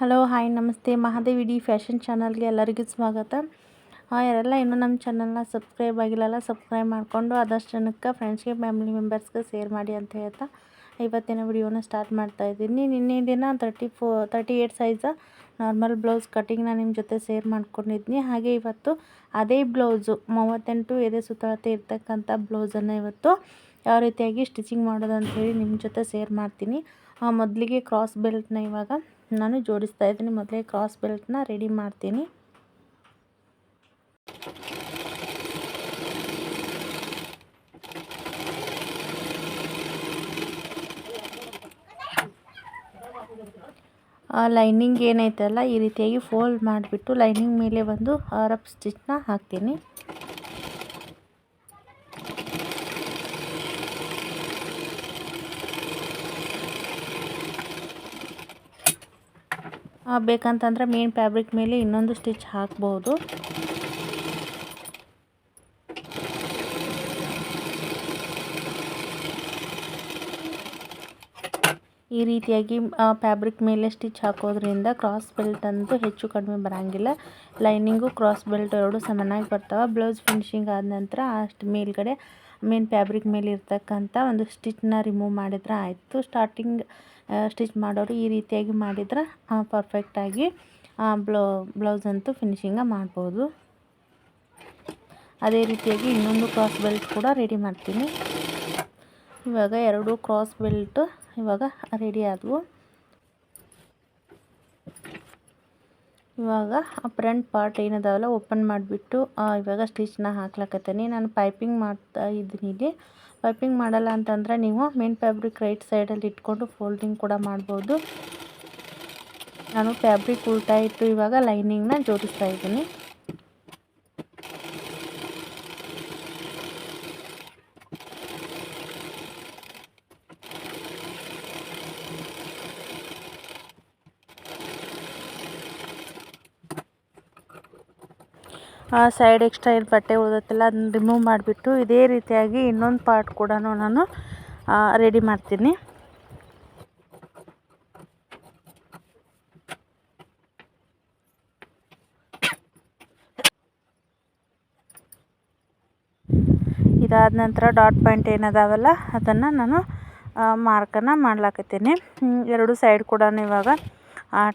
Hello hi ನಮಸ್ತೆ. Mahadevi D fashion ಚಾನಲ್ಗೆ ಎಲ್ಲರಿಗೂ ಸ್ವಾಗತ. ಯಾರೆಲ್ಲ ಇನ್ನೂ ನಮ್ಮ ಚಾನಲ್ನ ಸಬ್ಸ್ಕ್ರೈಬ್ ಆಗಿಲ್ಲಲ್ಲ, ಸಬ್ಸ್ಕ್ರೈಬ್ ಮಾಡಿಕೊಂಡು ಆದಷ್ಟು ಜನಕ್ಕೆ ಫ್ರೆಂಡ್ಸ್ಗೆ ಫ್ಯಾಮಿಲಿ ಮೆಂಬರ್ಸ್ಗೆ ಶೇರ್ ಮಾಡಿ ಅಂತ ಹೇಳ್ತಾ ಇವತ್ತಿನ ವಿಡಿಯೋನ ಸ್ಟಾರ್ಟ್ ಮಾಡ್ತಾ ಇದ್ದೀನಿ. ನಿನ್ನೆ ದಿನ thirty four thirty eight size normal blouse ಕಟಿಂಗ್ನ ನಿಮ್ಮ ಜೊತೆ ಶೇರ್ ಮಾಡ್ಕೊಂಡಿದ್ದೀನಿ ಹಾಗೆ ಇವತ್ತು ಅದೇ ಬ್ಲೌಸು ಮೂವತ್ತೆಂಟು ಎದೆ ಸುತ್ತಳತೆ ಇರ್ತಕ್ಕಂಥ ಬ್ಲೌಸನ್ನು ಇವತ್ತು ಯಾವ ರೀತಿಯಾಗಿ ಸ್ಟಿಚಿಂಗ್ ಮಾಡೋದು ಹೇಳಿ ನಿಮ್ಮ ಜೊತೆ ಶೇರ್ ಮಾಡ್ತೀನಿ. ಮೊದಲಿಗೆ ಕ್ರಾಸ್ ಬೆಲ್ಟ್ನ ಇವಾಗ ನಾನು ಜೋಡಿಸ್ತಾ ಇದ್ದೀನಿ. ಮೊದಲೇ ಕ್ರಾಸ್ ಬೆಲ್ಟ್ನ ರೆಡಿ ಮಾಡ್ತೀನಿ. ಲೈನಿಂಗ್ ಏನೈತಲ್ಲ ಈ ರೀತಿಯಾಗಿ ಫೋಲ್ಡ್ ಮಾಡಿಬಿಟ್ಟು ಲೈನಿಂಗ್ ಮೇಲೆ ಒಂದು ರಫ್ ಸ್ಟಿಚ್ನ ಹಾಕ್ತೀನಿ. ಬೇಕಂತಂದ್ರೆ ಮೇನ್ ಫ್ಯಾಬ್ರಿಕ್ ಮೇಲೆ ಇನ್ನೊಂದು ಸ್ಟಿಚ್ ಹಾಕ್ಬೋದು. ಈ ರೀತಿಯಾಗಿ ಫ್ಯಾಬ್ರಿಕ್ ಮೇಲೆ ಸ್ಟಿಚ್ ಹಾಕೋದ್ರಿಂದ ಕ್ರಾಸ್ ಬೆಲ್ಟ್ ಅಂತೂ ಹೆಚ್ಚು ಕಡಿಮೆ ಬರೋಂಗಿಲ್ಲ. ಲೈನಿಂಗು ಕ್ರಾಸ್ ಬೆಲ್ಟ್ ಎರಡು ಸಮನಾಗಿ ಬರ್ತಾವೆ. ಬ್ಲೌಸ್ ಫಿನಿಶಿಂಗ್ ಆದ ನಂತರ ಅಷ್ಟು ಮೇಲ್ಗಡೆ ಮೇನ್ ಫ್ಯಾಬ್ರಿಕ್ ಮೇಲೆ ಇರ್ತಕ್ಕಂಥ ಒಂದು ಸ್ಟಿಚ್ನ ರಿಮೂವ್ ಮಾಡಿದ್ರೆ ಆಯಿತು. ಸ್ಟಾರ್ಟಿಂಗ್ ಸ್ಟಿಚ್ ಮಾಡೋರು ಈ ರೀತಿಯಾಗಿ ಮಾಡಿದ್ರೆ ಪರ್ಫೆಕ್ಟಾಗಿ ಬ್ಲೌ, ಬ್ಲೌಸ್ ಅಂತೂ ಫಿನಿಶಿಂಗ ಮಾಡ್ಬೋದು. ಅದೇ ರೀತಿಯಾಗಿ ಇನ್ನೊಂದು ಕ್ರಾಸ್ ಬೆಲ್ಟ್ ಕೂಡ ರೆಡಿ ಮಾಡ್ತೀನಿ. ಇವಾಗ ಎರಡು ಕ್ರಾಸ್ ಬೆಲ್ಟ್ ಇವಾಗ ರೆಡಿ ಆದವು. ಇವಾಗ ಫ್ರಂಟ್ ಪಾರ್ಟ್ ಏನದಾವಲ್ಲ ಓಪನ್ ಮಾಡಿಬಿಟ್ಟು ಇವಾಗ ಸ್ಟಿಚ್ನ ಹಾಕ್ಲಕತ್ತೀನಿ. ನಾನು ಪೈಪಿಂಗ್ ಮಾಡ್ತಾ ಇದ್ದೀನಿ ಇಲ್ಲಿ. ಪೈಪಿಂಗ್ ಮಾಡಲ್ಲ ಅಂತಂದರೆ ನೀವು ಮೇನ್ ಫ್ಯಾಬ್ರಿಕ್ ರೈಟ್ ಸೈಡಲ್ಲಿ ಇಟ್ಕೊಂಡು ಫೋಲ್ಡಿಂಗ್ ಕೂಡ ಮಾಡ್ಬೋದು. ನಾನು ಫ್ಯಾಬ್ರಿಕ್ ಉಲ್ಟಾ ಇಟ್ಟು ಇವಾಗ ಲೈನಿಂಗ್ನ ಜೋಡಿಸ್ತಾ ಇದ್ದೀನಿ. ಸೈಡ್ ಎಕ್ಸ್ಟ್ರಾ ಏನು ಬಟ್ಟೆ ಉಳಿದತ್ತಲ್ಲ ಅದನ್ನ ರಿಮೂವ್ ಮಾಡಿಬಿಟ್ಟು ಇದೇ ರೀತಿಯಾಗಿ ಇನ್ನೊಂದು ಪಾರ್ಟ್ ಕೂಡ ನಾನು ರೆಡಿ ಮಾಡ್ತೀನಿ. ಇದಾದ ನಂತರ ಡಾಟ್ ಪಾಯಿಂಟ್ ಏನದಾವಲ್ಲ, ಅದನ್ನು ನಾನು ಮಾರ್ಕನ್ನು ಮಾಡ್ಲಾಕತ್ತೀನಿ. ಎರಡು ಸೈಡ್ ಕೂಡ ಇವಾಗ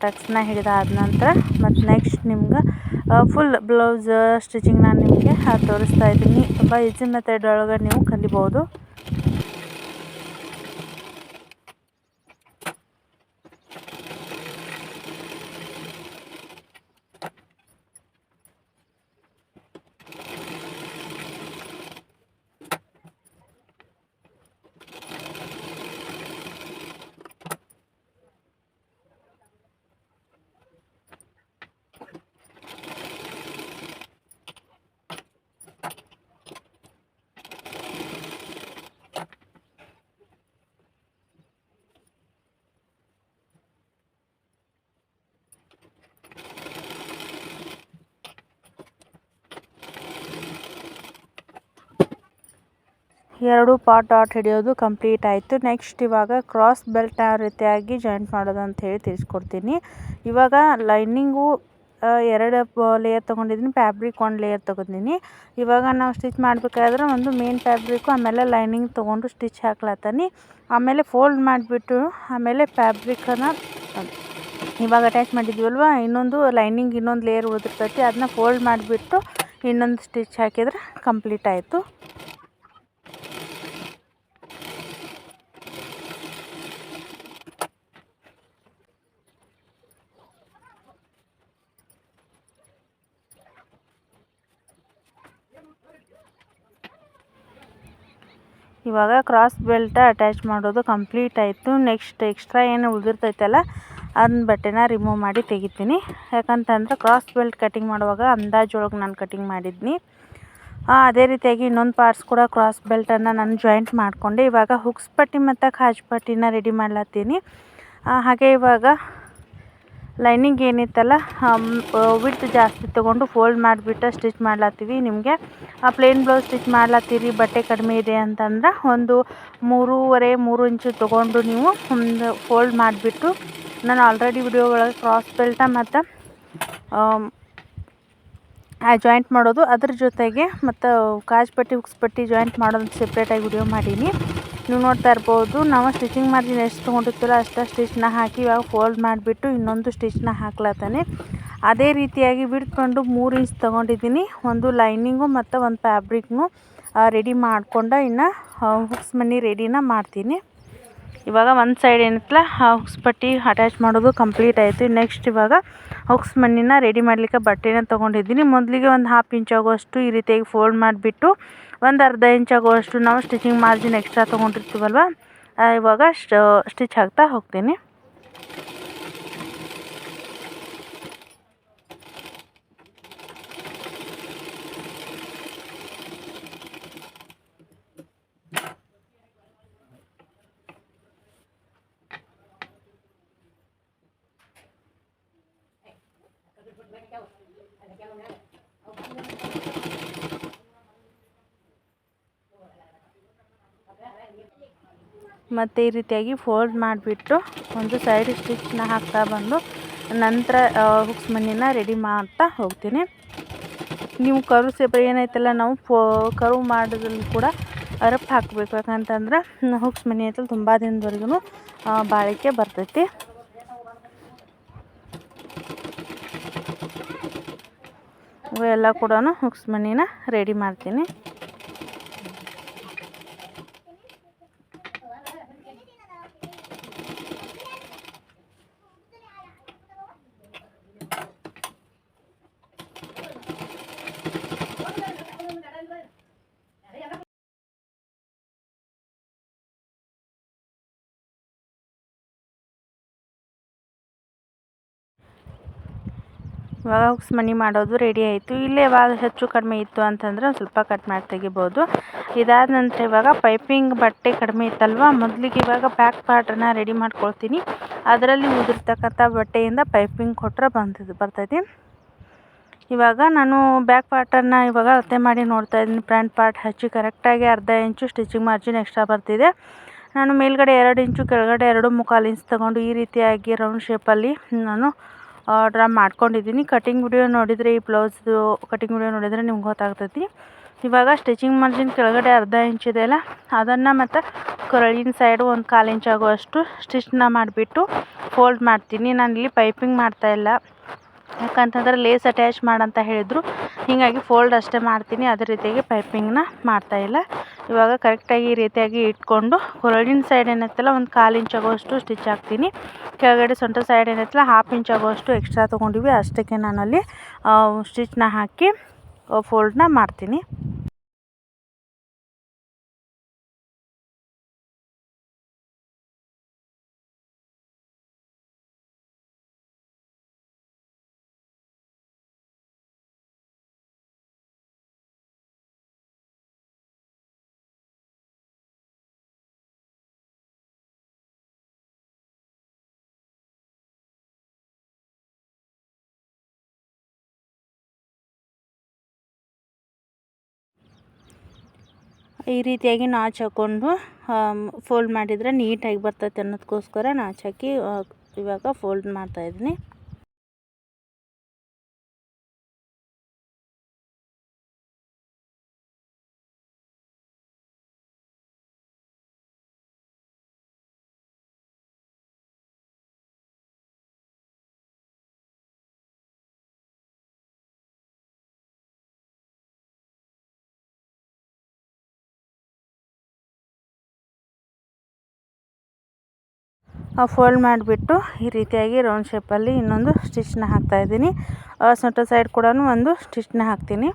ಟಕ್ಸ್ನ ಹಿಡಿದಾದ ನಂತರ ಮತ್ತು ನೆಕ್ಸ್ಟ್ ನಿಮ್ಗೆ ಫುಲ್ ಬ್ಲೌಸ್ ಸ್ಟಿಚಿಂಗ್ ನಾನು ನಿಮಗೆ ತೋರಿಸ್ತಾ ಇದ್ದೀನಿ. ತುಂಬ ಈಸಿ ಮೆಥಡ್ ಒಳಗೆ ನೀವು ಕಲಿಬೋದು. ಎರಡು ಪಾರ್ಟ್ ಡಾಟ್ ಹಿಡಿಯೋದು ಕಂಪ್ಲೀಟ್ ಆಯಿತು. ನೆಕ್ಸ್ಟ್ ಇವಾಗ ಕ್ರಾಸ್ ಬೆಲ್ಟ್ ಯಾವ ರೀತಿಯಾಗಿ ಜಾಯಿಂಟ್ ಮಾಡೋದು ಅಂತ ಹೇಳಿ ತಿಳಿಸ್ಕೊಡ್ತೀನಿ. ಇವಾಗ ಲೈನಿಂಗು ಎರಡು ಲೇಯರ್ ತೊಗೊಂಡಿದ್ದೀನಿ ಫ್ಯಾಬ್ರಿಕ್ ಒಂದು ಲೇಯರ್ ತೊಗೊಂಡಿನಿ ಇವಾಗ ನಾವು ಸ್ಟಿಚ್ ಮಾಡಬೇಕಾದ್ರೆ ಒಂದು ಮೇನ್ ಫ್ಯಾಬ್ರಿಕ್ಕು ಆಮೇಲೆ ಲೈನಿಂಗ್ ತೊಗೊಂಡು ಸ್ಟಿಚ್ ಹಾಕ್ಲತ್ತೀನಿ. ಆಮೇಲೆ ಫೋಲ್ಡ್ ಮಾಡಿಬಿಟ್ಟು, ಆಮೇಲೆ ಫ್ಯಾಬ್ರಿಕನ್ನು ಇವಾಗ ಅಟ್ಯಾಚ್ ಮಾಡಿದ್ವಲ್ವ ಇನ್ನೊಂದು ಲೈನಿಂಗ್ ಇನ್ನೊಂದು ಲೇಯರ್ ಉಳಿದಿರ್ತೈತಿ ಅದನ್ನ ಫೋಲ್ಡ್ ಮಾಡಿಬಿಟ್ಟು ಇನ್ನೊಂದು ಸ್ಟಿಚ್ ಹಾಕಿದ್ರೆ ಕಂಪ್ಲೀಟ್ ಆಯಿತು. ಇವಾಗ ಕ್ರಾಸ್ ಬೆಲ್ಟ ಅಟ್ಯಾಚ್ ಮಾಡೋದು ಕಂಪ್ಲೀಟ್ ಆಯಿತು. ನೆಕ್ಸ್ಟ್ ಎಕ್ಸ್ಟ್ರಾ ಏನು ಉಳಿದಿರ್ತೈತಲ್ಲ ಅದನ್ನ ಬಟ್ಟೆನ ರಿಮೂವ್ ಮಾಡಿ ತೆಗಿತೀನಿ. ಯಾಕಂತಂದ್ರೆ ಕ್ರಾಸ್ ಬೆಲ್ಟ್ ಕಟಿಂಗ್ ಮಾಡುವಾಗ ಅಂದಾಜೊಳಗೆ ನಾನು ಕಟಿಂಗ್ ಮಾಡಿದ್ನಿ. ಅದೇ ರೀತಿಯಾಗಿ ಇನ್ನೊಂದು ಪಾರ್ಟ್ಸ್ ಕೂಡ ಕ್ರಾಸ್ ಬೆಲ್ಟನ್ನು ನಾನು ಜಾಯಿಂಟ್ ಮಾಡಿಕೊಂಡೆ. ಇವಾಗ ಹುಕ್ಸ್ ಪಟ್ಟಿ ಮತ್ತು ಖಾಜ್ ಪಟ್ಟಿನ ರೆಡಿ ಮಾಡ್ಲತ್ತೀನಿ. ಹಾಗೆ ಇವಾಗ ಲೈನಿಂಗ್ ಏನಿತ್ತಲ್ಲ ವಿಡ್ತ್ ಜಾಸ್ತಿ ತೊಗೊಂಡು ಫೋಲ್ಡ್ ಮಾಡಿಬಿಟ್ಟು ಸ್ಟಿಚ್ ಮಾಡ್ಲತ್ತೀವಿ ನಿಮಗೆ. ಆ ಪ್ಲೇನ್ ಬ್ಲೌಸ್ ಸ್ಟಿಚ್ ಮಾಡ್ಲತ್ತೀರಿ, ಬಟ್ಟೆ ಕಡಿಮೆ ಇದೆ ಅಂತಂದ್ರೆ ಒಂದು ಮೂರುವರೆ, ಮೂರು ಇಂಚು ತೊಗೊಂಡು ನೀವು ಒಂದು ಫೋಲ್ಡ್ ಮಾಡಿಬಿಟ್ಟು, ನಾನು ಆಲ್ರೆಡಿ ವಿಡಿಯೋ ಒಳಗೆ ಕ್ರಾಸ್ ಬೆಲ್ಟ ಮತ್ತು ಜಾಯಿಂಟ್ ಮಾಡೋದು. ಅದ್ರ ಜೊತೆಗೆ ಮತ್ತು, ಕಾಜ್ ಪಟ್ಟಿ, ಉಕ್ಸ್ ಪಟ್ಟಿ ಜಾಯಿಂಟ್ ಮಾಡೋದು ಸೆಪ್ರೇಟಾಗಿ ವಿಡಿಯೋ ಮಾಡೀನಿ. ನೀವು ನೋಡ್ತಾ ಇರ್ಬೋದು, ನಾವು ಸ್ಟಿಚಿಂಗ್ ಮಾರ್ಜಿನ್ ಎಷ್ಟು ತೊಗೊಂಡಿರ್ತೀರೋ ಅಷ್ಟು ಸ್ಟಿಚ್ನ ಹಾಕಿ ಇವಾಗ ಫೋಲ್ಡ್ ಮಾಡಿಬಿಟ್ಟು ಇನ್ನೊಂದು ಸ್ಟಿಚ್ನ ಹಾಕ್ಲತ್ತಾನೆ ಅದೇ ರೀತಿಯಾಗಿ ಬಿಡ್ಕೊಂಡು ಮೂರು ಇಂಚ್ ತೊಗೊಂಡಿದ್ದೀನಿ ಒಂದು ಲೈನಿಂಗು ಮತ್ತು ಒಂದು ಫ್ಯಾಬ್ರಿಕ್ನು ರೆಡಿ ಮಾಡಿಕೊಂಡು ಇನ್ನು ಹುಕ್ಸ್ ಮನಿ ರೆಡಿನ ಮಾಡ್ತೀನಿ. ಇವಾಗ ಒಂದು ಸೈಡ್ ಏನಿತ್ತಲ್ಲ ಹುಕ್ಸ್ ಪಟ್ಟಿ ಅಟ್ಯಾಚ್ ಮಾಡೋದು ಕಂಪ್ಲೀಟ್ ಆಯಿತು. ನೆಕ್ಸ್ಟ್ ಇವಾಗ ಹುಕ್ಸ್ ಮಣ್ಣಿನ ರೆಡಿ ಮಾಡಲಿಕ್ಕೆ ಬಟ್ಟೆನ ತೊಗೊಂಡಿದ್ದೀನಿ ಮೊದಲಿಗೆ ಒಂದು ಹಾಫ್ ಇಂಚ್ ಆಗುವಷ್ಟು ಈ ರೀತಿಯಾಗಿ ಫೋಲ್ಡ್ ಮಾಡಿಬಿಟ್ಟು ಒಂದು ಅರ್ಧ ಇಂಚ್ ಆಗುವಷ್ಟು ನಾವು ಸ್ಟಿಚಿಂಗ್ ಮಾರ್ಜಿನ್ ಎಕ್ಸ್ಟ್ರಾ ತೊಗೊಂಡಿರ್ತೀವಲ್ವ? ಇವಾಗ ಸ್ಟಿಚ್ ಹಾಕ್ತಾ ಹೋಗ್ತೀನಿ. ಮತ್ತು ಈ ರೀತಿಯಾಗಿ ಫೋಲ್ಡ್ ಮಾಡಿಬಿಟ್ಟು ಒಂದು ಸೈಡ್ ಸ್ಟಿಚ್ನ ಹಾಕ್ತಾ ಬಂದು ನಂತರ ಹುಕ್ಸ್ ಮಣ್ಣಿನ ರೆಡಿ ಮಾಡ್ತಾ ಹೋಗ್ತೀನಿ. ನೀವು ಕರು ಸೇಪ ಏನೈತಲ್ಲ ನಾವು ಫೋ ಕರು ಮಾಡೋದ್ರಲ್ಲಿ ಕೂಡ ಅರಪ್ಪು ಹಾಕಬೇಕು. ಯಾಕಂತಂದ್ರೆ ಹುಕ್ಸ್ ಮನಿ ಐತಲ್ಲ ತುಂಬ ದಿನದವರೆಗೂ ಬಾಳಿಕೆ ಬರ್ತೈತಿ. ಇವೆಲ್ಲ ಕೂಡ ಹುಕ್ಸ್ ಮಣ್ಣಿನ ರೆಡಿ ಮಾಡ್ತೀನಿ. ಇವಾಗ ಮನಿ ಮಾಡೋದು ರೆಡಿ ಆಯಿತು. ಇಲ್ಲೇ ಯಾವಾಗ ಹೆಚ್ಚು ಕಡಿಮೆ ಇತ್ತು ಅಂತಂದ್ರೆ ಸ್ವಲ್ಪ ಕಟ್ ಮಾಡಿ ತೆಗಿಬೋದು. ಇದಾದ ನಂತರ ಇವಾಗ ಪೈಪಿಂಗ್ ಬಟ್ಟೆ ಕಡಿಮೆ ಇತ್ತಲ್ವ? ಮೊದಲಿಗೆ ಇವಾಗ ಬ್ಯಾಕ್ ಪಾರ್ಟನ್ನು ರೆಡಿ ಮಾಡ್ಕೊಳ್ತೀನಿ. ಅದರಲ್ಲಿ ಉದುರ್ತಕ್ಕಂಥ ಬಟ್ಟೆಯಿಂದ ಪೈಪಿಂಗ್ ಕೊಟ್ಟರೆ ಬಂದಿದ್ದು ಬರ್ತೈತಿ. ಇವಾಗ ನಾನು ಬ್ಯಾಕ್ ಪಾರ್ಟನ್ನು ಇವಾಗ ಅಳತೆ ಮಾಡಿ ನೋಡ್ತಾ ಇದ್ದೀನಿ. ಫ್ರಂಟ್ ಪಾರ್ಟ್ ಹಚ್ಚಿ ಕರೆಕ್ಟಾಗಿ ಅರ್ಧ ಇಂಚು ಸ್ಟಿಚಿಂಗ್ ಮಾರ್ಜಿನ್ ಎಕ್ಸ್ಟ್ರಾ ಬರ್ತಿದೆ. ನಾನು ಮೇಲ್ಗಡೆ ಎರಡು ಇಂಚು ಕೆಳಗಡೆ ಎರಡು ಮುಕ್ಕಾಲು ಇಂಚು ತಗೊಂಡು ಈ ರೀತಿಯಾಗಿ ರೌಂಡ್ ಶೇಪಲ್ಲಿ ನಾನು ಡ್ರಾ ಮಾಡ್ಕೊಂಡಿದ್ದೀನಿ. ಕಟಿಂಗ್ ವಿಡಿಯೋ ನೋಡಿದರೆ ಈ ಬ್ಲೌಸ್ದು ಕಟಿಂಗ್ ವಿಡಿಯೋ ನೋಡಿದರೆ ನಿಮ್ಗೆ ಗೊತ್ತಾಗ್ತೈತಿ. ಇವಾಗ ಸ್ಟಿಚಿಂಗ್ ಮಾರ್ಜಿನ್ ಕೆಳಗಡೆ ಅರ್ಧ ಇಂಚ್ ಇದೆಯಲ್ಲ ಅದನ್ನು ಮತ್ತು ಕೊರಳಿನ ಸೈಡು ಒಂದು ಕಾಲು ಇಂಚ್ ಆಗುವಷ್ಟು ಸ್ಟಿಚ್ನ ಮಾಡಿಬಿಟ್ಟು ಫೋಲ್ಡ್ ಮಾಡ್ತೀನಿ. ನಾನು ಇಲ್ಲಿ ಪೈಪಿಂಗ್ ಮಾಡ್ತಾಯಿಲ್ಲ ಯಾಕಂತಂದ್ರೆ ಲೇಸ್ ಅಟ್ಯಾಚ್ ಮಾಡಂತ ಹೇಳಿದರು. ಹೀಗಾಗಿ ಫೋಲ್ಡ್ ಅಷ್ಟೇ ಮಾಡ್ತೀನಿ. ಅದೇ ರೀತಿಯಾಗಿ ಪೈಪಿಂಗ್ನ ಮಾಡ್ತಾಯಿಲ್ಲ ಇವಾಗ ಕರೆಕ್ಟಾಗಿ ಈ ರೀತಿಯಾಗಿ ಇಟ್ಕೊಂಡು ಹೊರಳಿನ ಸೈಡ್ ಏನೈತಲ್ಲ ಒಂದು ಕಾಲು ಇಂಚ್ ಆಗೋಷ್ಟು ಸ್ಟಿಚ್ ಹಾಕ್ತೀನಿ. ಕೆಳಗಡೆ ಸೊಂಟ ಸೈಡ್ ಏನೈತಲ್ಲ ಹಾಫ್ ಇಂಚ್ ಆಗೋಷ್ಟು ಎಕ್ಸ್ಟ್ರಾ ತೊಗೊಂಡಿವಿ. ಅಷ್ಟಕ್ಕೆ ನಾನಲ್ಲಿ ಸ್ಟಿಚ್ನ ಹಾಕಿ ಫೋಲ್ಡ್ನ ಮಾಡ್ತೀನಿ. ಈ ರೀತಿಯಾಗಿ ನಾಚ್ ಹಾಕ್ಕೊಂಡು ಫೋಲ್ಡ್ ಮಾಡಿದರೆ ನೀಟಾಗಿ ಬರ್ತೈತೆ ಅನ್ನೋದಕ್ಕೋಸ್ಕರ ನಾಚ್ ಹಾಕಿ ಇವಾಗ ಫೋಲ್ಡ್ ಮಾಡ್ತಾಯಿದ್ದೀನಿ ಫೋಲ್ಡ್ ಮಾಡಿಬಿಟ್ಟು ಈ ರೀತಿಯಾಗಿ ರೌಂಡ್ ಶೇಪಲ್ಲಿ ಇನ್ನೊಂದು ಸ್ಟಿಚ್ನ ಹಾಕ್ತಾಯಿದ್ದೀನಿ ಸೊಂಟದ ಸೈಡ್ ಕೂಡ ಒಂದು ಸ್ಟಿಚ್ನ ಹಾಕ್ತೀನಿ.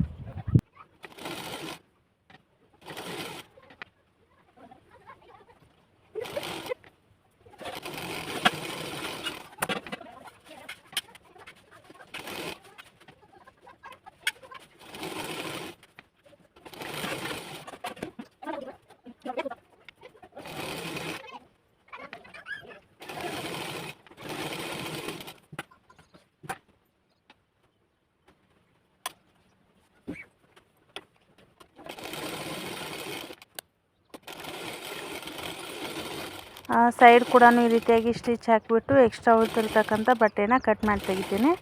ಸೈಡ್ ಕೂಡ ಈ ರೀತಿಯಾಗಿ ಸ್ಟಿಚ್ ಹಾಕಿಬಿಟ್ಟು ಎಕ್ಸ್ಟ್ರಾ ಉಳ್ತಿರ್ತಕ್ಕಂಥ ಬಟ್ಟೆನ ಕಟ್ ಮಾಡಿ ತೆಗಿತೀನಿ.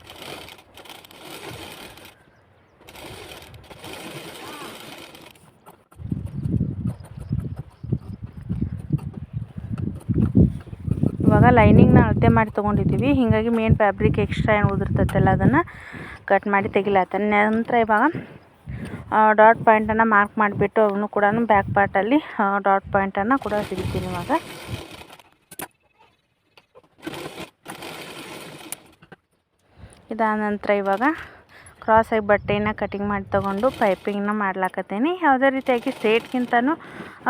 ಇವಾಗ ಲೈನಿಂಗ್ನ ಅಳತೆ ಮಾಡಿ ತೊಗೊಂಡಿದ್ದೀವಿ. ಹೀಗಾಗಿ ಮೇನ್ ಫ್ಯಾಬ್ರಿಕ್ ಎಕ್ಸ್ಟ್ರಾ ಏನು ಉದುರ್ತೈತಲ್ಲ ಅದನ್ನು ಕಟ್ ಮಾಡಿ ತೆಗಿಲಾತ ನಂತರ ಇವಾಗ ಡಾಟ್ ಪಾಯಿಂಟನ್ನು ಮಾರ್ಕ್ ಮಾಡಿಬಿಟ್ಟು ಅವನು ಕೂಡ ಬ್ಯಾಕ್ ಪಾರ್ಟಲ್ಲಿ ಡಾಟ್ ಪಾಯಿಂಟನ್ನು ಕೂಡ ತೆಗಿತೀನಿ ಇವಾಗ. ಇದಾದ ನಂತರ ಇವಾಗ ಕ್ರಾಸಾಗಿ ಬಟ್ಟೆನ ಕಟಿಂಗ್ ಮಾಡಿ ತೊಗೊಂಡು ಪೈಪಿಂಗ್ನ ಮಾಡ್ಲಾಕತ್ತೀನಿ. ಯಾವುದೇ ರೀತಿಯಾಗಿ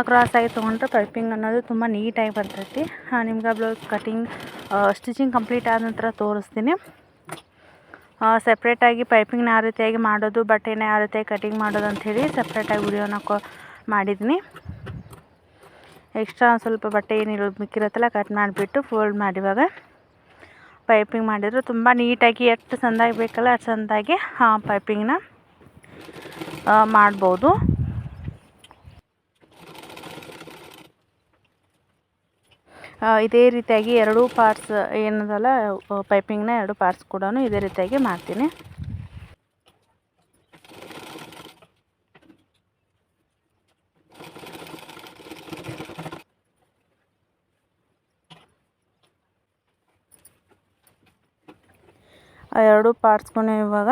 ಕ್ರಾಸ್ ಆಗಿ ತೊಗೊಂಡ್ರೆ ಪೈಪಿಂಗ್ ಅನ್ನೋದು ತುಂಬ ನೀಟಾಗಿ ಬರ್ತೈತಿ. ನಿಮ್ಗೆ ಬ್ಲೌಸ್ ಕಟಿಂಗ್ ಸ್ಟಿಚಿಂಗ್ ಕಂಪ್ಲೀಟ್ ಆದ ನಂತರ ತೋರಿಸ್ತೀನಿ. ಸಪ್ರೇಟಾಗಿ ಪೈಪಿಂಗ್ನ ಯಾವ ರೀತಿಯಾಗಿ ಮಾಡೋದು, ಬಟ್ಟೆನ ಯಾವ ರೀತಿಯಾಗಿ ಕಟಿಂಗ್ ಮಾಡೋದು ಅಂಥೇಳಿ ಸಪ್ರೇಟಾಗಿ ವಿಡಿಯೋನ ಕೊ ಮಾಡಿದ್ದೀನಿ ಎಕ್ಸ್ಟ್ರಾ ಸ್ವಲ್ಪ ಬಟ್ಟೆ ಏನು ಮಿಕ್ಕಿರತ್ತಲ್ಲ ಕಟ್ ಮಾಡಿಬಿಟ್ಟು ಫೋಲ್ಡ್ ಮಾಡಿ ಇವಾಗ ಪೈಪಿಂಗ್ ಮಾಡಿದ್ರು. ತುಂಬ ನೀಟಾಗಿ ಎಷ್ಟು ಚಂದಾಗಿ ಬೇಕಲ್ಲ ಅಷ್ಟು ಚೆಂದಾಗಿ ಪೈಪಿಂಗ್ನ ಮಾಡ್ಬೋದು. ಇದೇ ರೀತಿಯಾಗಿ ಎರಡೂ ಪಾರ್ಟ್ಸ್ ಏನದಲ್ಲ ಪೈಪಿಂಗ್ನ ಎರಡು ಪಾರ್ಟ್ಸ್ ಕೂಡ ಇದೇ ರೀತಿಯಾಗಿ ಮಾಡ್ತೀನಿ. ಆ ಎರಡು ಪಾರ್ಟ್ಸ್ಗೂ ಇವಾಗ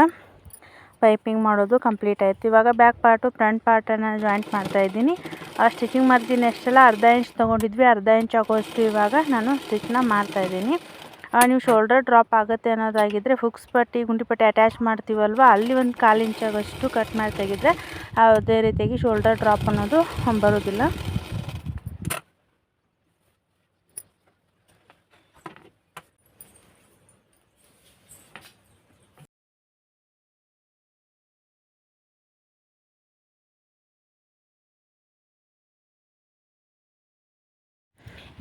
ಪೈಪಿಂಗ್ ಮಾಡೋದು ಕಂಪ್ಲೀಟ್ ಆಯಿತು. ಇವಾಗ ಬ್ಯಾಕ್ ಪಾರ್ಟು, ಫ್ರಂಟ್ ಪಾರ್ಟನ್ನು ಜಾಯಿಂಟ್ ಮಾಡ್ತಾಯಿದ್ದೀನಿ ಆ ಸ್ಟಿಚಿಂಗ್ ಮಾಡ್ತೀನಿ ಎಷ್ಟೆಲ್ಲ ಅರ್ಧ ಇಂಚ್ ತೊಗೊಂಡಿದ್ವಿ, ಅರ್ಧ ಇಂಚ್ ಆಗೋಷ್ಟು ಇವಾಗ ನಾನು ಸ್ಟಿಚ್ನ ಮಾಡ್ತಾಯಿದ್ದೀನಿ ನೀವು ಶೋಲ್ಡರ್ ಡ್ರಾಪ್ ಆಗುತ್ತೆ ಅನ್ನೋದಾಗಿದ್ದರೆ ಫುಕ್ಸ್ ಪಟ್ಟಿ, ಗುಂಡಿ ಪಟ್ಟಿ ಅಟ್ಯಾಚ್ ಮಾಡ್ತೀವಲ್ವ, ಅಲ್ಲಿ ಒಂದು ಕಾಲು ಇಂಚ್ ಆಗೋಷ್ಟು ಕಟ್ ಮಾಡಿ ತೆಗೆದ್ರೆ ಯಾವುದೇ ರೀತಿಯಾಗಿ ಶೋಲ್ಡರ್ ಡ್ರಾಪ್ ಅನ್ನೋದು ಬರೋದಿಲ್ಲ.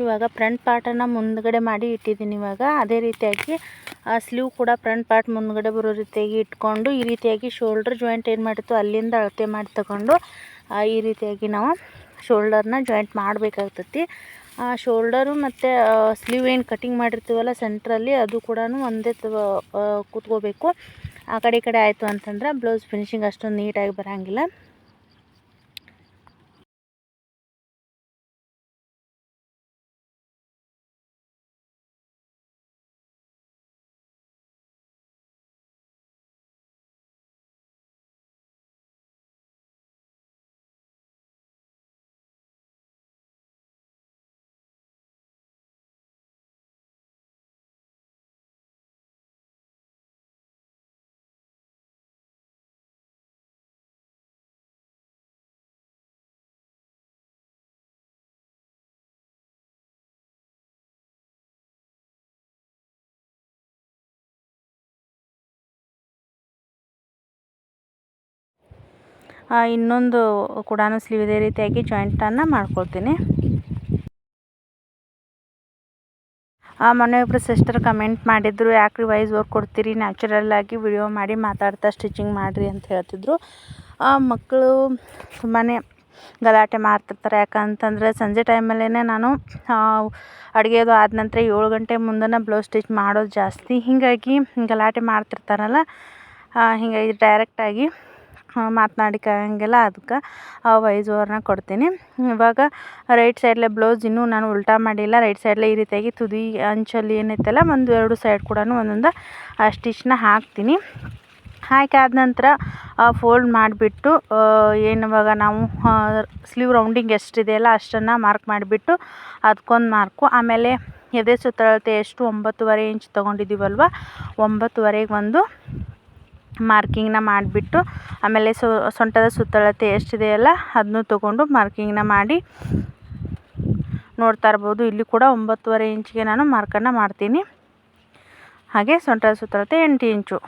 ಇವಾಗ ಫ್ರಂಟ್ ಪಾರ್ಟನ್ನು ಮುಂದ್ಗಡೆ ಮಾಡಿ ಇಟ್ಟಿದ್ದೀನಿ ಇವಾಗ. ಅದೇ ರೀತಿಯಾಗಿ, ಆ ಸ್ಲೀವ್ ಕೂಡ ಫ್ರಂಟ್ ಪಾರ್ಟ್ ಮುಂದ್ಗಡೆ ಬರೋ ರೀತಿಯಾಗಿ ಇಟ್ಕೊಂಡು, ಈ ರೀತಿಯಾಗಿ ಶೋಲ್ಡರ್ ಜಾಯಿಂಟ್ ಏನು ಮಾಡಿತ್ತು, ಅಲ್ಲಿಂದ ಅಳತೆ ಮಾಡಿ ತಗೊಂಡು ಈ ರೀತಿಯಾಗಿ ನಾವು ಶೋಲ್ಡರ್ನ ಜಾಯಿಂಟ್ ಮಾಡಬೇಕಾಗ್ತತಿ. ಶೋಲ್ಡರು ಮತ್ತು ಸ್ಲೀವ್ ಏನು ಕಟಿಂಗ್ ಮಾಡಿರ್ತೀವಲ್ಲ ಸೆಂಟ್ರಲ್ಲಿ ಅದು ಕೂಡ ಒಂದೇ ಕೂತ್ಕೋಬೇಕು. ಆ ಕಡೆ ಕಡೆ ಆಯಿತು ಅಂತಂದ್ರೆ ಬ್ಲೌಸ್ ಫಿನಿಶಿಂಗ್ ಅಷ್ಟೊಂದು ನೀಟಾಗಿ ಬರೋಂಗಿಲ್ಲ. ಇನ್ನೊಂದು ಕೂಡ ಸ್ಲೀವ್ ಇದೇ ರೀತಿಯಾಗಿ ಜಾಯಿಂಟನ್ನು ಮಾಡ್ಕೊಳ್ತೀನಿ. ಒಬ್ಬರು ಸಿಸ್ಟರ್ ಕಮೆಂಟ್ ಮಾಡಿದ್ರು ಯಾಕೆ ವೈಸ್ ವರ್ಕ್ ಕೊಡ್ತೀರಿ? ನ್ಯಾಚುರಲ್ಲಾಗಿ ವಿಡಿಯೋ ಮಾಡಿ ಮಾತಾಡ್ತಾ ಸ್ಟಿಚಿಂಗ್ ಮಾಡಿರಿ ಅಂತ ಹೇಳ್ತಿದ್ರು. ಮಕ್ಕಳು ತುಂಬಾ ಗಲಾಟೆ ಮಾಡ್ತಿರ್ತಾರೆ. ಯಾಕಂತಂದರೆ ಸಂಜೆ ಟೈಮಲ್ಲೇ ನಾನು ಅಡುಗೆದು ಆದ ನಂತರ ಏಳು ಗಂಟೆ ಮುಂದೆ ಬ್ಲೌಸ್ ಸ್ಟಿಚ್ ಮಾಡೋದು ಜಾಸ್ತಿ. ಹೀಗಾಗಿ ಗಲಾಟೆ ಮಾಡ್ತಿರ್ತಾರಲ್ಲ ಹೀಗಾಗಿ ಡೈರೆಕ್ಟಾಗಿ ಮಾತನಾಡಿಕಂಗಿಲ್ಲ ಅದಕ್ಕೆ ವೈಸ್ ಓವರ್ನ ಕೊಡ್ತೀನಿ. ಇವಾಗ ರೈಟ್ ಸೈಡ್ಲೆ ಬ್ಲೌಸ್ ಇನ್ನೂ ನಾನು ಉಲ್ಟಾ ಮಾಡಿಲ್ಲ. ರೈಟ್ ಸೈಡ್ಲೆ ಈ ರೀತಿಯಾಗಿ ತುದಿ ಅಂಚಲ್ಲಿ ಏನೈತಲ್ಲ, ಒಂದು ಎರಡು ಸೈಡ್ ಕೂಡ ಒಂದೊಂದು ಸ್ಟಿಚ್ನ ಹಾಕ್ತೀನಿ. ಹಾಕಾದ ನಂತರ ಫೋಲ್ಡ್ ಮಾಡಿಬಿಟ್ಟು ಏನು ಇವಾಗ ನಾವು ಸ್ಲೀವ್ ರೌಂಡಿಂಗ್ ಎಷ್ಟಿದೆಯಲ್ಲ ಅಷ್ಟನ್ನು ಮಾರ್ಕ್ ಮಾಡಿಬಿಟ್ಟು ಅದಕ್ಕೊಂದು ಮಾರ್ಕು. ಆಮೇಲೆ ಎದೆ ಸುತ್ತಳತೆ ಎಷ್ಟು? ಒಂಬತ್ತುವರೆ ಇಂಚ್ ತೊಗೊಂಡಿದ್ದೀವಲ್ವ ಒಂಬತ್ತುವರೆಗೆ ಒಂದು ಮಾರ್ಕಿಂಗ್ನ ಮಾಡಿಬಿಟ್ಟು ಆಮೇಲೆ ಸೊಂಟದ ಸುತ್ತಳತೆ ಎಷ್ಟಿದೆಯಲ್ಲ ಅದನ್ನು ತೊಗೊಂಡು ಮಾರ್ಕಿಂಗ್ನ ಮಾಡಿ ನೋಡ್ತಾ ಇರ್ಬೋದು. ಇಲ್ಲಿ ಕೂಡ ಒಂಬತ್ತುವರೆ ಇಂಚಿಗೆ ನಾನು ಮಾರ್ಕನ್ನು ಮಾಡ್ತೀನಿ. ಹಾಗೆ ಸೊಂಟದ ಸುತ್ತಳತೆ ಎಂಟು ಇಂಚು.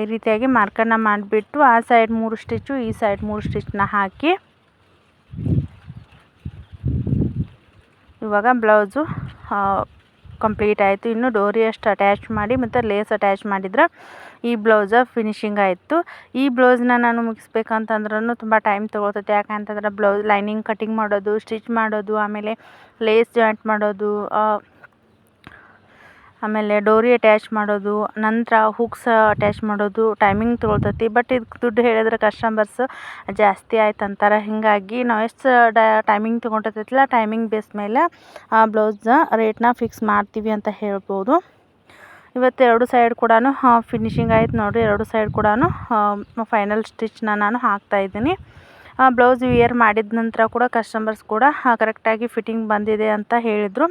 ಈ ರೀತಿಯಾಗಿ ಮಾರ್ಕನ್ನು ಮಾಡಿಬಿಟ್ಟು ಆ ಸೈಡ್ ಮೂರು ಸ್ಟಿಚ್ಚು, ಈ ಸೈಡ್ ಮೂರು ಸ್ಟಿಚ್ನ ಹಾಕಿ ಇವಾಗ ಬ್ಲೌಸು ಕಂಪ್ಲೀಟ್ ಆಯಿತು. ಇನ್ನು ಡೋರಿ ಅಷ್ಟು ಅಟ್ಯಾಚ್ ಮಾಡಿ ಮತ್ತು ಲೇಸ್ ಅಟ್ಯಾಚ್ ಮಾಡಿದ್ರೆ ಈ ಬ್ಲೌಸ ಫಿನಿಶಿಂಗ್ ಆಯಿತು. ಈ ಬ್ಲೌಸ್ನ ನಾನು ಮುಗಿಸ್ಬೇಕಂತಂದ್ರೂ ತುಂಬ ಟೈಮ್ ತೊಗೊಳ್ತೈತೆ ಯಾಕಂತಂದ್ರೆ ಬ್ಲೌಸ್ ಲೈನಿಂಗ್ ಕಟಿಂಗ್ ಮಾಡೋದು ಸ್ಟಿಚ್ ಮಾಡೋದು, ಆಮೇಲೆ ಲೇಸ್ ಜಾಯಿಂಟ್ ಮಾಡೋದು ಆಮೇಲೆ ಡೋರಿ ಅಟ್ಯಾಚ್ ಮಾಡೋದು, ನಂತರ ಹುಕ್ಸ್ ಅಟ್ಯಾಚ್ ಮಾಡೋದು ಟೈಮಿಂಗ್ ತೊಗೊಳ್ತೈತಿ. ಬಟ್ ಇದಕ್ಕೆ ದುಡ್ಡು ಹೇಳಿದ್ರೆ ಕಸ್ಟಮರ್ಸ್ ಜಾಸ್ತಿ ಆಯ್ತು ಅಂತಾರೆ. ಹೀಗಾಗಿ ನಾವು ಎಷ್ಟು ಡ ಟೈಮಿಂಗ್ ತೊಗೊಂಡಿರ್ತೈತಿಲ್ಲ ಟೈಮಿಂಗ್ ಬೇಸ್ ಮೇಲೆ, ಆ ಬ್ಲೌಸ್ನ ರೇಟ್ನ ಫಿಕ್ಸ್ ಮಾಡ್ತೀವಿ ಅಂತ ಹೇಳ್ಬೋದು. ಇವತ್ತು ಎರಡು ಸೈಡ್ ಕೂಡ ಫಿನಿಶಿಂಗ್ ಆಯ್ತು ನೋಡಿರಿ. ಎರಡು ಸೈಡ್ ಕೂಡ ಫೈನಲ್ ಸ್ಟಿಚ್ನ ನಾನು ಹಾಕ್ತಾಯಿದ್ದೀನಿ ಬ್ಲೌಸ್ ವಿಯರ್ ಮಾಡಿದ ನಂತರ ಕೂಡ ಕಸ್ಟಮರ್ಸ್ ಕೂಡ ಕರೆಕ್ಟಾಗಿ ಫಿಟ್ಟಿಂಗ್ ಬಂದಿದೆ ಅಂತ ಹೇಳಿದರು.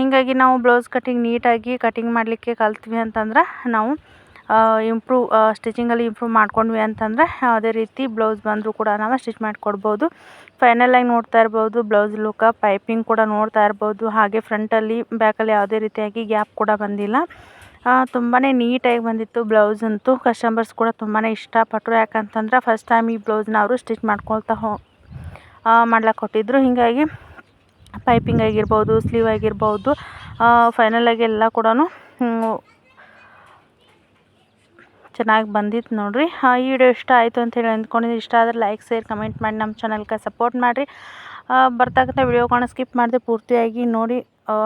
ಹೀಗಾಗಿ ನಾವು ಬ್ಲೌಸ್ ಕಟ್ಟಿಂಗ್ ನೀಟಾಗಿ ಕಟ್ಟಿಂಗ್ ಮಾಡಲಿಕ್ಕೆ ಕಲ್ತ್ವಿ ಅಂತಂದ್ರೆ ನಾವು ಇಂಪ್ರೂವ್ ಸ್ಟಿಚಿಂಗಲ್ಲಿ ಇಂಪ್ರೂವ್ ಮಾಡ್ಕೊಂಡ್ವಿ ಅಂತಂದರೆ ಯಾವುದೇ ರೀತಿ ಬ್ಲೌಸ್ ಬಂದರೂ ಕೂಡ ನಾವು ಸ್ಟಿಚ್ ಮಾಡಿಕೊಡ್ಬೋದು. ಫೈನಲಾಗಿ ನೋಡ್ತಾ ಇರ್ಬೋದು, ಬ್ಲೌಸ್ ಲುಕ್ಕ ಪೈಪಿಂಗ್ ಕೂಡ ನೋಡ್ತಾ ಇರ್ಬೋದು, ಹಾಗೆ ಫ್ರಂಟಲ್ಲಿ ಬ್ಯಾಕಲ್ಲಿ ಯಾವುದೇ ರೀತಿಯಾಗಿ ಗ್ಯಾಪ್ ಕೂಡ ಬಂದಿಲ್ಲ. ತುಂಬಾ ನೀಟಾಗಿ ಬಂದಿತ್ತು ಬ್ಲೌಸ್ ಅಂತೂ ಕಸ್ಟಮರ್ಸ್ ಕೂಡ ತುಂಬಾ ಇಷ್ಟಪಟ್ಟರು ಯಾಕಂತಂದ್ರೆ ಫಸ್ಟ್ ಟೈಮ್ ಈ ಬ್ಲೌಸ್ನ ಅವರು ಸ್ಟಿಚ್ ಮಾಡ್ಕೊಳ್ತಾ ಹೋ ಮಾಡ್ಲಿಕ್ಕೆ ಕೊಟ್ಟಿದ್ರು. ಹೀಗಾಗಿ ಪೈಪಿಂಗ್ ಆಗಿರ್ಬೋದು ಸ್ಲೀವ್ ಆಗಿರ್ಬೋದು ಫೈನಲಾಗಿ ಎಲ್ಲ ಕೂಡ ಚೆನ್ನಾಗಿ ಬಂದಿತ್ತು ನೋಡಿರಿ. ಈ ವಿಡಿಯೋ ಇಷ್ಟ ಆಯಿತು ಅಂತೇಳಿ ಅಂದ್ಕೊಂಡಿದ್ದೆ ಇಷ್ಟ ಆದರೆ ಲೈಕ್ ಶೇರ್ ಕಮೆಂಟ್ ಮಾಡಿ ನಮ್ಮ ಚಾನಲ್ಗೆ ಸಪೋರ್ಟ್ ಮಾಡಿರಿ. ಬರ್ತಕ್ಕಂಥ ವಿಡಿಯೋಗಳನ್ನ ಸ್ಕಿಪ್ ಮಾಡದೆ ಪೂರ್ತಿಯಾಗಿ ನೋಡಿ.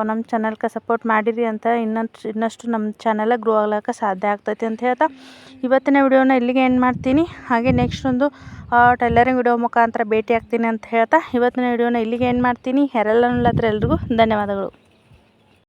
ನಮ್ಮ ಚಾನಲ್ಗೆ ಸಪೋರ್ಟ್ ಮಾಡಿರಿ ಅಂತ ಇನ್ನಷ್ಟು ಇನ್ನಷ್ಟು ನಮ್ಮ ಚಾನಲ ಗ್ರೋ ಆಗ್ಲಿಕ್ಕೆ ಸಾಧ್ಯ ಆಗ್ತೈತಿ ಅಂತ ಹೇಳ್ತಾ ಇವತ್ತಿನ ವಿಡಿಯೋನ ಇಲ್ಲಿಗೆ ಎಂಡ್ ಮಾಡ್ತೀನಿ. ಹಾಗೆ ನೆಕ್ಸ್ಟ್ ಒಂದು ಟೈಲರಿಂಗ್ ವಿಡಿಯೋ ಮುಖಾಂತರ ಭೇಟಿ ಆಗ್ತೀನಿ ಅಂತ ಹೇಳ್ತಾ ಇವತ್ತಿನ ವಿಡಿಯೋನ ಇಲ್ಲಿಗೆ ಎಂಡ್ ಮಾಡ್ತೀನಿ. ಯಾರೆಲ್ಲ ಎಲ್ರಿಗೂ ಧನ್ಯವಾದಗಳು.